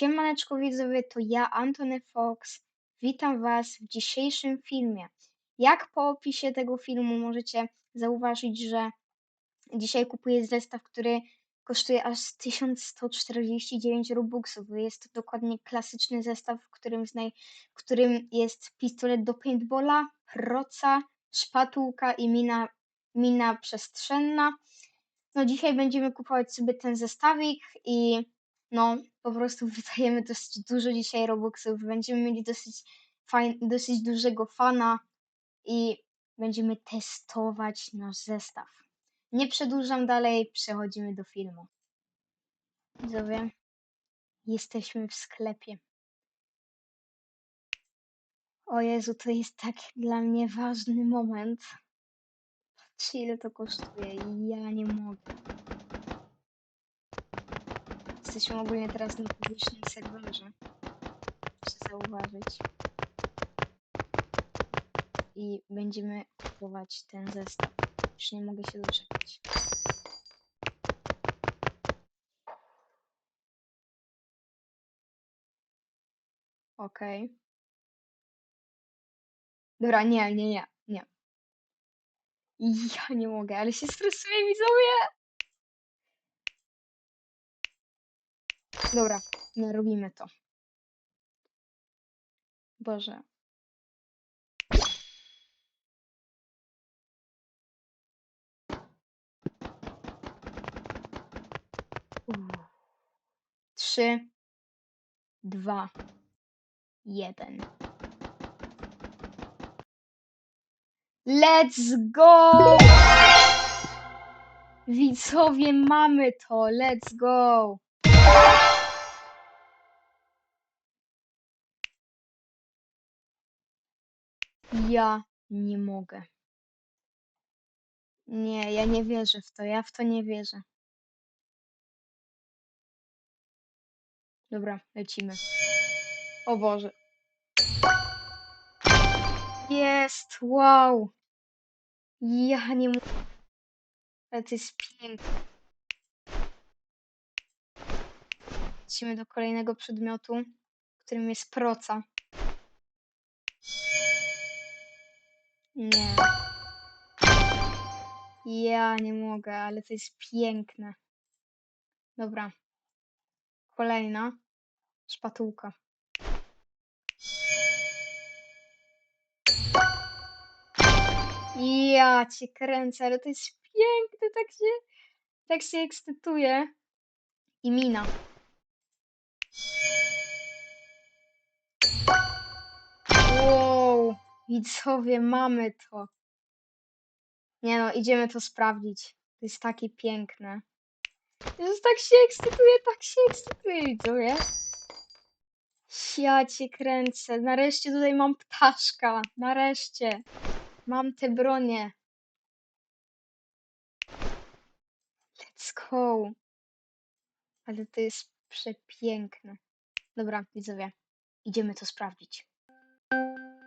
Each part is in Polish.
Siemaneczko widzowie, to ja, Antony Fox. Witam Was w dzisiejszym filmie. Jak po opisie tego filmu możecie zauważyć, że dzisiaj kupuję zestaw, który kosztuje aż 1149 Robuxów. Jest to dokładnie klasyczny zestaw, w którym, znaj- w którym jest pistolet do paintballa, proca, szpatułka i mina, mina przestrzenna. No dzisiaj będziemy kupować sobie ten zestawik i no po prostu wydajemy dosyć dużo dzisiaj Robuxów. Będziemy mieli dosyć fajn, dosyć dużego fana i będziemy testować nasz zestaw. Nie przedłużam dalej, przechodzimy do filmu. Widzowie, jesteśmy w sklepie. O Jezu, to jest tak dla mnie ważny moment. Patrzcie ile to kosztuje i ja nie mogę. Jesteśmy ogólnie teraz na publicznym serwerze. Muszę zauważyć. I będziemy kupować ten zestaw. Już nie mogę się doczekać. Okej. Dobra, nie, nie, nie, nie. Ja nie mogę, ale się stresuję, widzowie! Dobra, nie robimy to. Boże. Trzy, dwa, jeden. Let's go! Widzowie, mamy to. Let's go! Ja nie mogę. Nie, ja nie wierzę w to. Ja w to nie wierzę. Dobra, lecimy. O Boże. Jest, wow. Ja nie mogę. Ale to jest piękne. Lecimy do kolejnego przedmiotu, którym jest proca. Nie. Ja nie mogę, ale to jest piękne. Dobra. Kolejna. Szpatułka. Ja cię kręcę, ale to jest piękne, tak się, tak się ekscytuję. I mina. Wow, widzowie, mamy to. Nie no, idziemy to sprawdzić. To jest takie piękne. Jezus, tak się ekscytuję, tak się ekscytuję, widzowie. Ja cię kręcę. Nareszcie tutaj mam ptaszka. Nareszcie. Mam te bronie. Let's go. Ale to jest przepiękne. Dobra, widzowie. Idziemy to sprawdzić.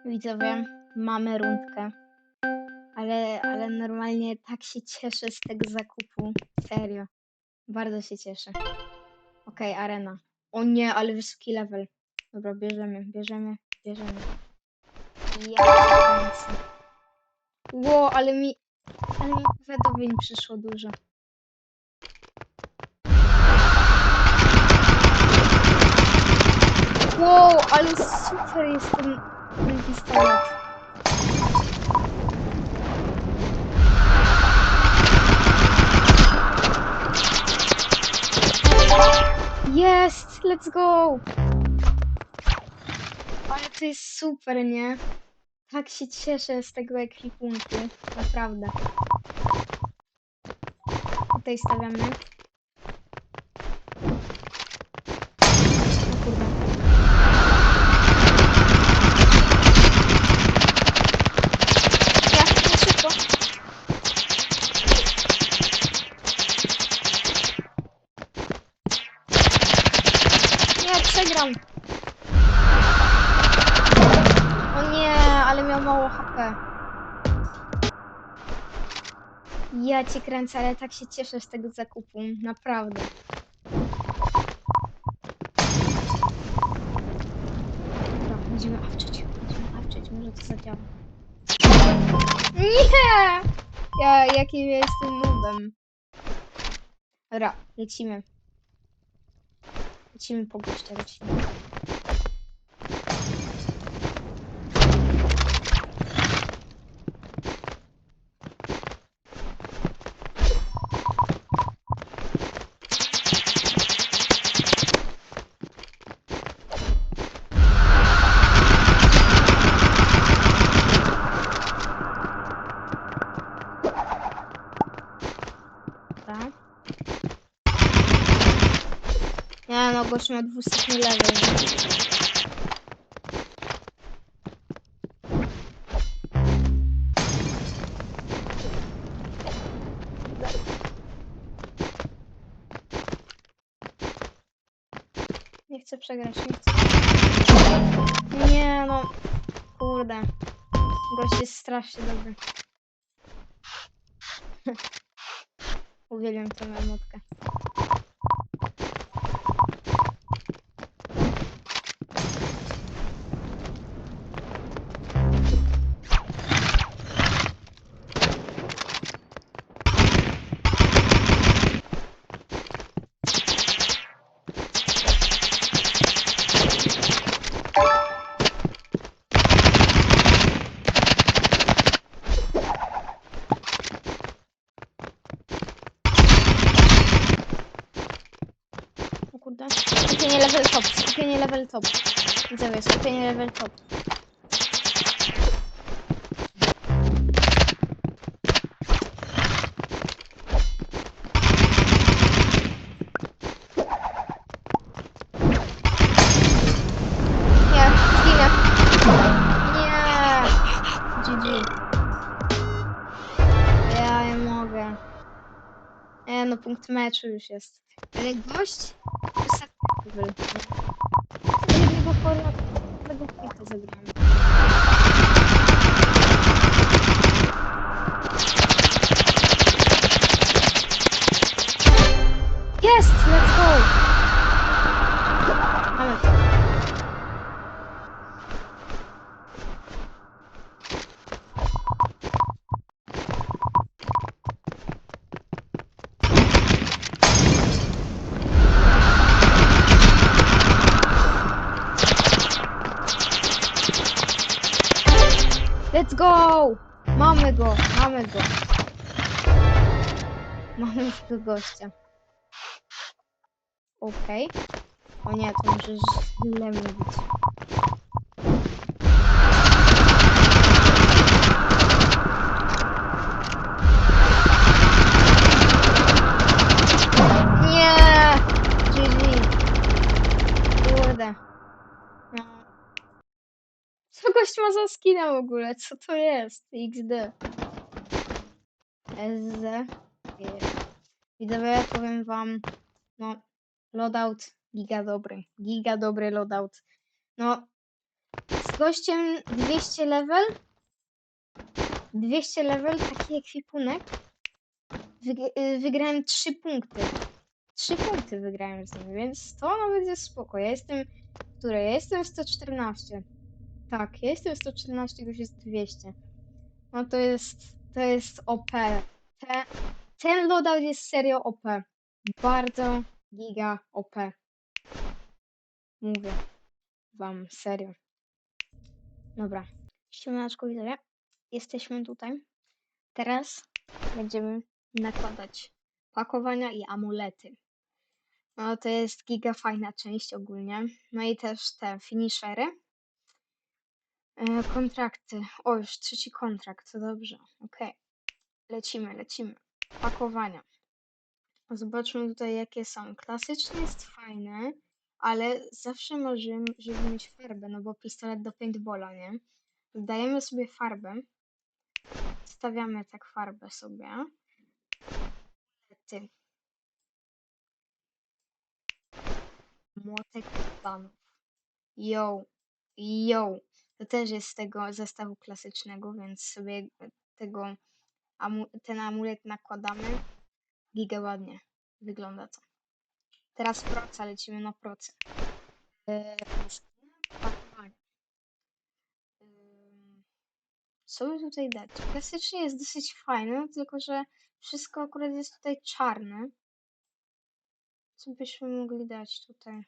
Widzowie, mamy rundkę. Ale, ale normalnie tak się cieszę z tego zakupu. Serio. Bardzo się cieszę. Okej, arena. O nie, ale wysoki level. Dobra, bierzemy, bierzemy, bierzemy. Ja kręcę. Ło, ale mi... Ale mi powiadomień przyszło dużo. Wow, ale super jest ten, ten pistolet. Jest! Let's go! Ale to jest super, nie? Tak się cieszę z tego ekwipunku. Naprawdę. Tutaj stawiamy. Przegram. O nie, ale miał mało HP. Ja cię kręcę, ale tak się cieszę z tego zakupu. Naprawdę. Będziemy awczyć, będziemy awczyć, może to zadziała. Nie! Ja, jakim ja jestem nubem. Dobra, lecimy. Lecimy po gościa, lecimy. Gość ma 200 level. Nie chcę przegrać, nie chcę. Nie no, kurde. Gość jest strasznie dobry. Uwielbiam tę emotkę. Level top. Widzowie, skupienie level top. Nie no, punkt meczu już jest. Ale gość. Jednego pola, tego punktu zagramy. Mamy już tego gościa. Okej. O nie, to może źle mówić. Nie! GG. Kurde. No. Co gość ma za skina w ogóle? Co to jest? XD. SZ. Widzowie, powiem wam, no, loadout giga dobry. Giga dobry loadout. No, z gościem 200 level, 200 level, taki ekwipunek, y, wygrałem 3 punkty. 3 punkty wygrałem z nim, więc to nawet jest spoko. Ja jestem, które? Ja jestem 114. Tak, ja jestem 114, już jest 200. No to jest, to jest OP. ten loadout jest serio OP. Bardzo giga OP. Mówię wam serio. Dobra. Ściemnaczko widzowie. Jesteśmy tutaj. Teraz będziemy nakładać pakowania i amulety. No to jest giga fajna część ogólnie. No i też te finishery. E, kontrakty. O, już trzeci kontrakt, to dobrze. Okej. Lecimy, lecimy. Pakowania. Zobaczmy tutaj, jakie są. Klasyczny jest fajny, ale zawsze możemy, żeby mieć farbę, no bo pistolet do paintballa, nie? Dajemy sobie farbę. Stawiamy tak farbę sobie. Ty. Młotek banów. Yo. Yo. To też jest z tego zestawu klasycznego, więc sobie tego amu ten amulet nakładamy. Giga ładnie wygląda to. Teraz proca, lecimy na procę. Eee. Co by tutaj dać? Klasycznie jest dosyć fajny, no tylko że wszystko akurat jest tutaj czarne. Co byśmy mogli dać tutaj?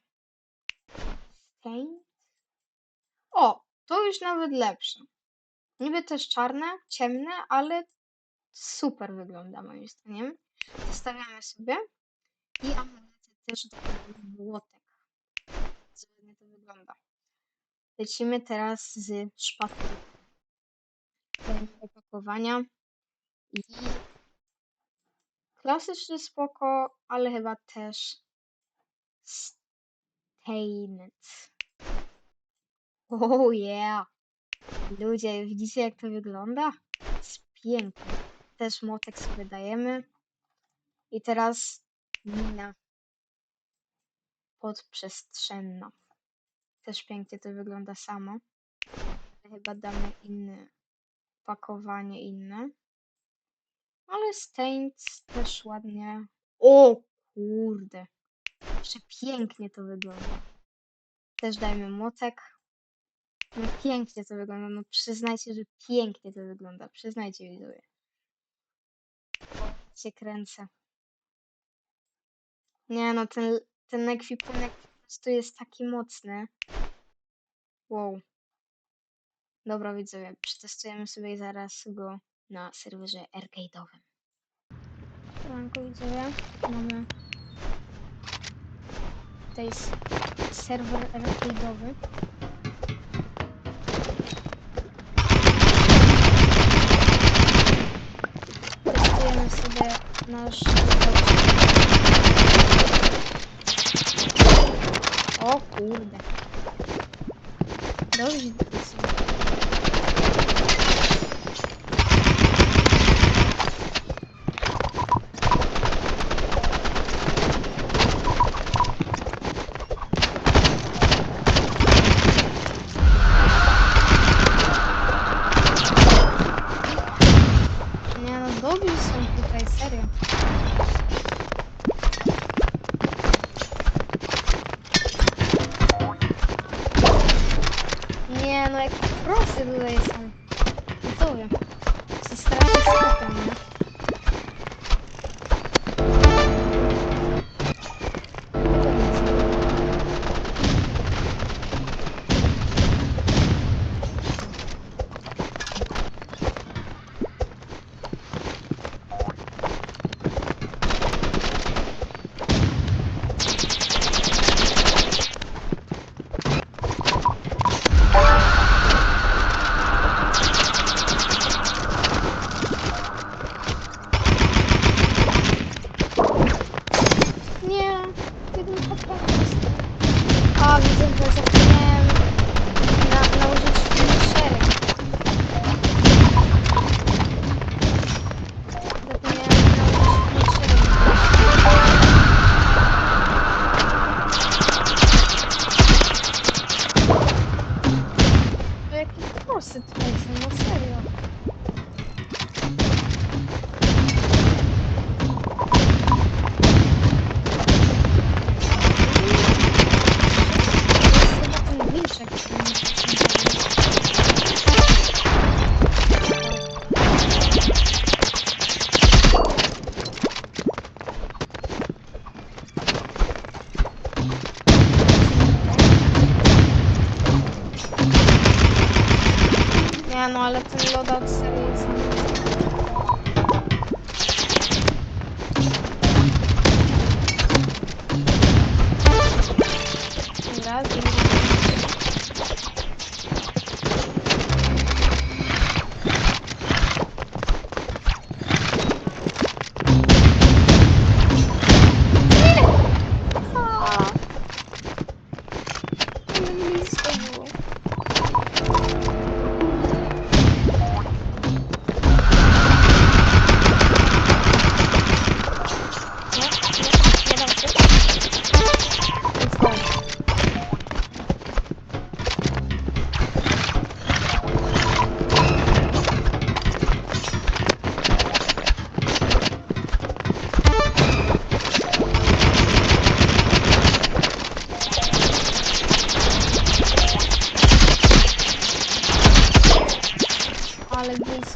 Stain? O, to już nawet lepsze. Niby też czarne, ciemne, ale super wygląda moim zdaniem. Zostawiamy sobie. I amulet też do młotek. Ładnie to wygląda. Lecimy teraz z. Dajemy opakowania. I klasyczny spoko, ale chyba też stained. Oh yeah! Ludzie, widzicie jak to wygląda? Jest pięknie. Też motek sobie dajemy. I teraz mina podprzestrzenna. Też pięknie to wygląda samo. Chyba damy inne pakowanie inne. Ale Stains też ładnie. O kurde. Jeszcze pięknie to wygląda. Też dajmy młotek. No pięknie to wygląda. No przyznajcie, że pięknie to wygląda. Przyznajcie widzowie. Się kręcę. Nie no, ten, ten ekwipunek po prostu jest taki mocny. Wow. Dobra widzowie, przetestujemy sobie zaraz go na serwerze arcade'owym. Ranko widzowie, mamy tutaj jest serwer arcade'owy. Nasz O kurde. Dobrze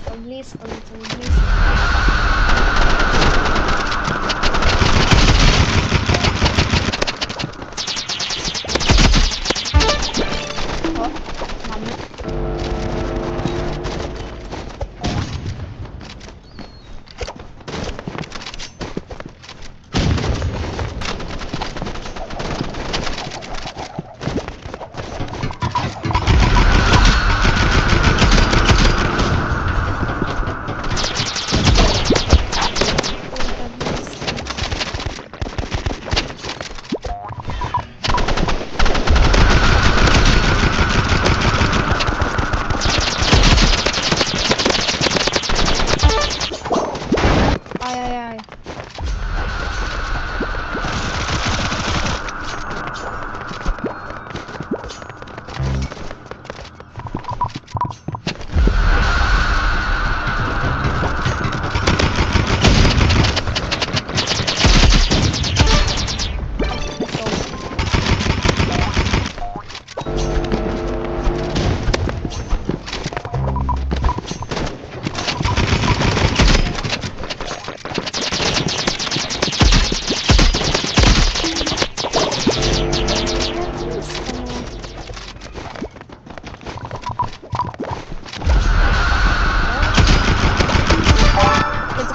skull, please, please, obelisk, please.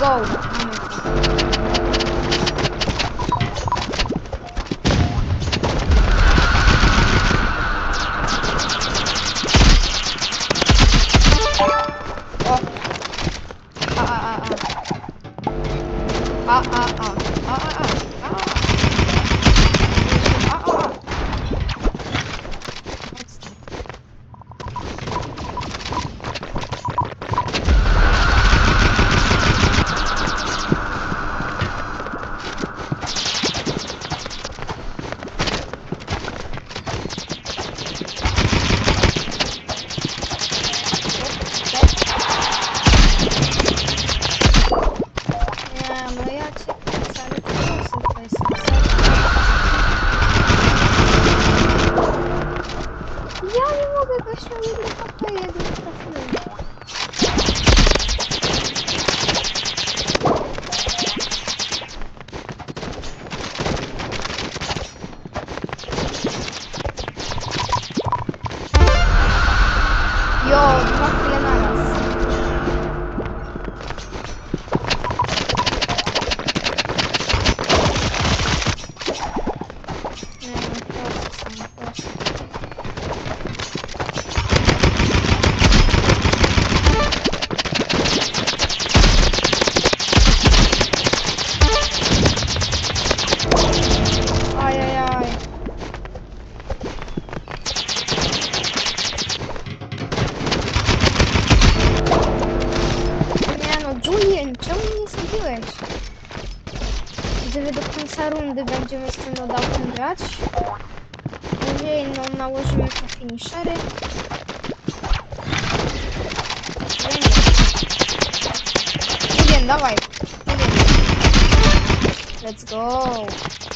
go.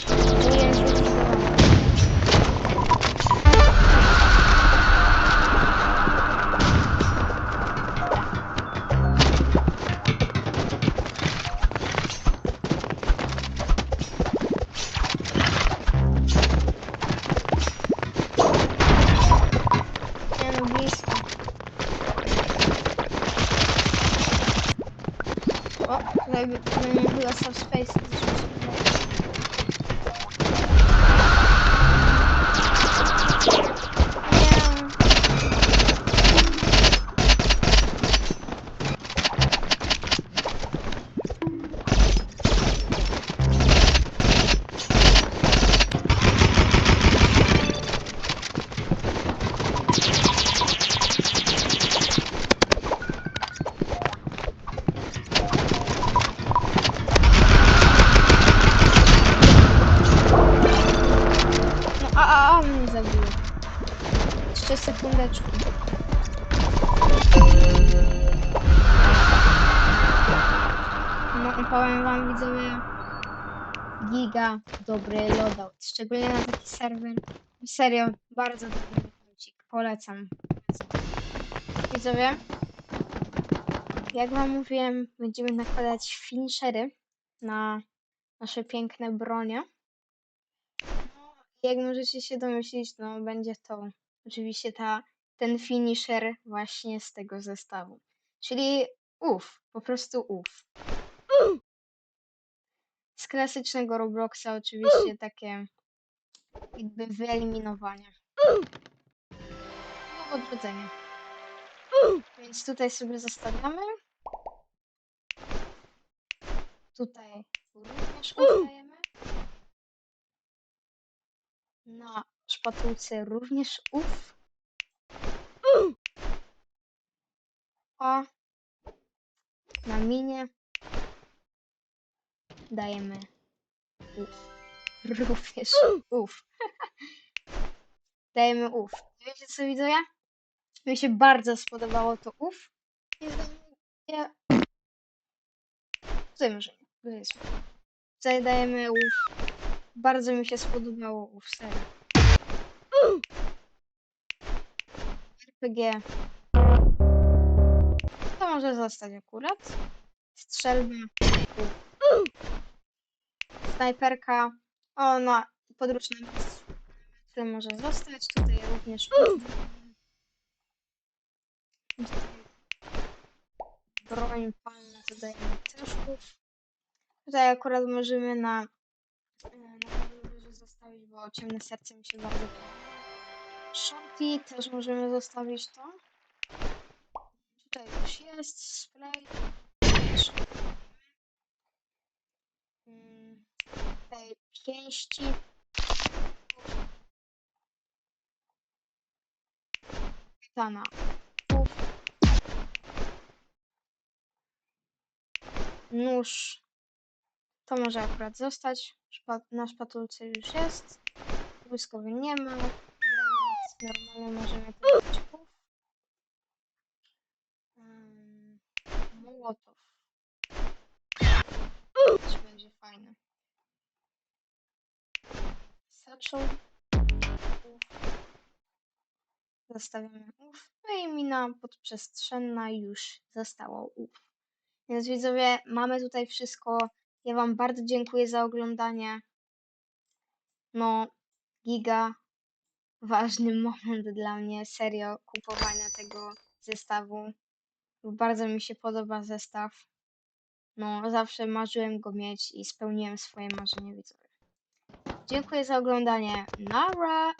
无人机行动 mega dobry loadout, szczególnie na taki serwer. Serio, bardzo dobry loadoutik, polecam. Widzowie, jak wam mówiłem, będziemy nakładać finishery na nasze piękne bronie. No, jak możecie się domyślić, no będzie to oczywiście ta, ten finisher właśnie z tego zestawu. Czyli ów, po prostu ów. Z klasycznego Robloxa oczywiście takie jakby wyeliminowanie. No odrodzenie. Więc tutaj sobie zostawiamy. Tutaj również ustajemy. Na szpatułce również uf. A na minie dajemy uf. Również uf. dajemy uf. Wiecie co widzę? Mi się bardzo spodobało to znam, nie... Tutaj może nie. Powiedzmy. Tutaj dajemy uf. Bardzo mi się spodobało uf, serio. RPG. To może zostać akurat. Strzelba. uf. Snajperka. O, no, podróż na miejscu. To może zostać. Tutaj również broń palna to też uf. Tutaj akurat możemy na e, na rewolwerze zostawić, bo ciemne serce mi się bardzo podoba. Shorty też możemy zostawić to. Tutaj już jest spray. Też. Mm, Tutaj pięści. Katana. Nóż. To może akurat zostać. Na szpatulce już jest. Błyskowy nie ma. Granat normalnie możemy uf. Um, Mołotow. Też będzie fajny. Uf. Zostawiamy uf. No i mina podprzestrzenna już zostało uf. Więc widzowie, mamy tutaj wszystko. Ja Wam bardzo dziękuję za oglądanie. No, giga ważny moment dla mnie, serio, kupowania tego zestawu. Bardzo mi się podoba zestaw. No, zawsze marzyłem go mieć i spełniłem swoje marzenie widzowie. Dziękuję za oglądanie. Nara!